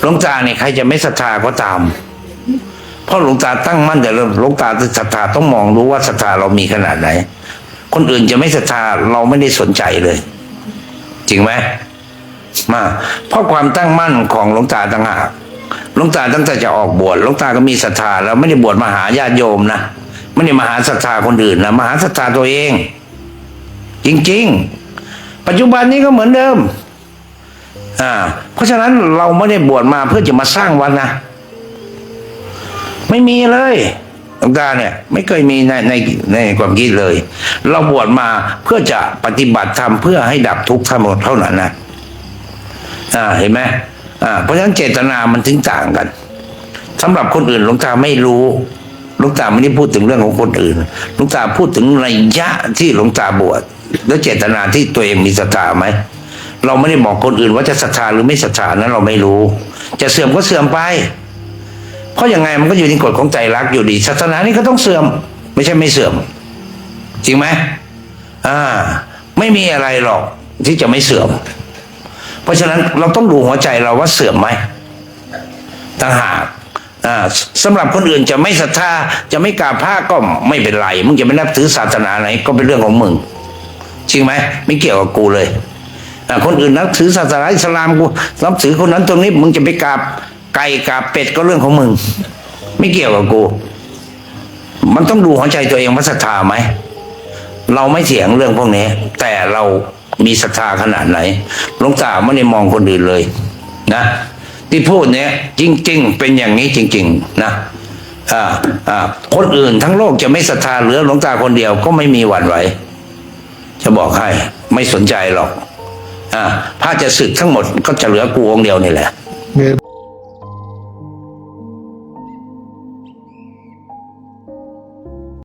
หลวงตาเนี่ยใครจะไม่ศรัทธาก็ตาม เพราะหลวงตาตั้งมั่นแต่หลวงตาศรัทธาต้องมองรู้ว่าศรัทธาเรามีขนาดไหน คนอื่นจะไม่ศรัทธาเราไม่ได้สนใจเลย จริงไหมมาเพราะความตั้งมั่นของหลวงตาต่างหากหลวงตาตั้งแต่จะออกบวชหลวงตาก็มีศรัทธาแล้วไม่ได้บวชมาหาญาติโยมนะไม่ได้มาหาศรัทธาคนอื่นนะมาหาศรัทธาตัวเอง จริง ๆ ปัจจุบันนี้ก็เหมือนเดิม อ่า เพราะฉะนั้นเราไม่ได้บวชมาเพื่อจะมาสร้างวัดนะ ไม่มีเลยหลวงตาเนี่ยไม่เคยมีในในในความคิดเลย เราบวชมาเพื่อจะปฏิบัติธรรมเพื่อให้ดับทุกข์ทั้งหมดเท่านั้นนะอ่าเห็นไหมอ่าเพราะฉะนั้นเจตนามันถึงต่างกันสำหรับคนอื่นหลวงตาไม่รู้หลวงตาไม่ได้พูดถึงเรื่องของคนอื่นหลวงตาพูดถึงระยะที่หลวงตาบวชแล้วเจตนาที่ตัวเองมีศรัทธาไหม เราไม่ได้บอกคนอื่นว่าจะศรัทธาหรือไม่ศรัทธานั้นเราไม่รู้ จะเสื่อมก็เสื่อมไป เพราะยังไงมันก็อยู่ในกฎของใจรักอยู่ดี ศาสนานี้ก็ต้องเสื่อม ไม่ใช่ไม่เสื่อม จริงไหมอ่า ไม่มีอะไรหรอกที่จะไม่เสื่อม เพราะฉะนั้นเราต้องดูหัวใจเราว่าเสื่อมไหมต่างหากอ่าสำหรับคนอื่นจะไม่ศรัทธาจะไม่กราบผ้าก็ไม่เป็นไร มึงจะไม่นับถือศาสนาไหนก็เป็นเรื่องของมึง จริงไหม ไม่เกี่ยวกับกูเลย คนอื่นนับถือศาสนาอิสลามกูนับถือคนนั้นตรงนี้มึงจะไปกราบไก่กราบเป็ดก็เรื่องของมึง ไม่เกี่ยวกับกู มันต้องดูหัวใจตัวเองว่าศรัทธาไหมเราไม่เถียงเรื่องพวกนี้ แต่เรามีศรัทธาขนาดไหนหลวงตาไม่ได้มองคนอื่นเลย นะที่พูดเนี้ยจริง ๆ เป็นอย่างนี้จริง ๆ นะอ่าอ่าคนอื่นทั้งโลกจะไม่ศรัทธาเหลือหลวงตาคนเดียวก็ไม่มีหวั่นไหวจะบอกให้ ไม่สนใจหรอก อ่าพจะสึกทั้งหมดก็จะเหลือกูองค์เดียวนี่แหละ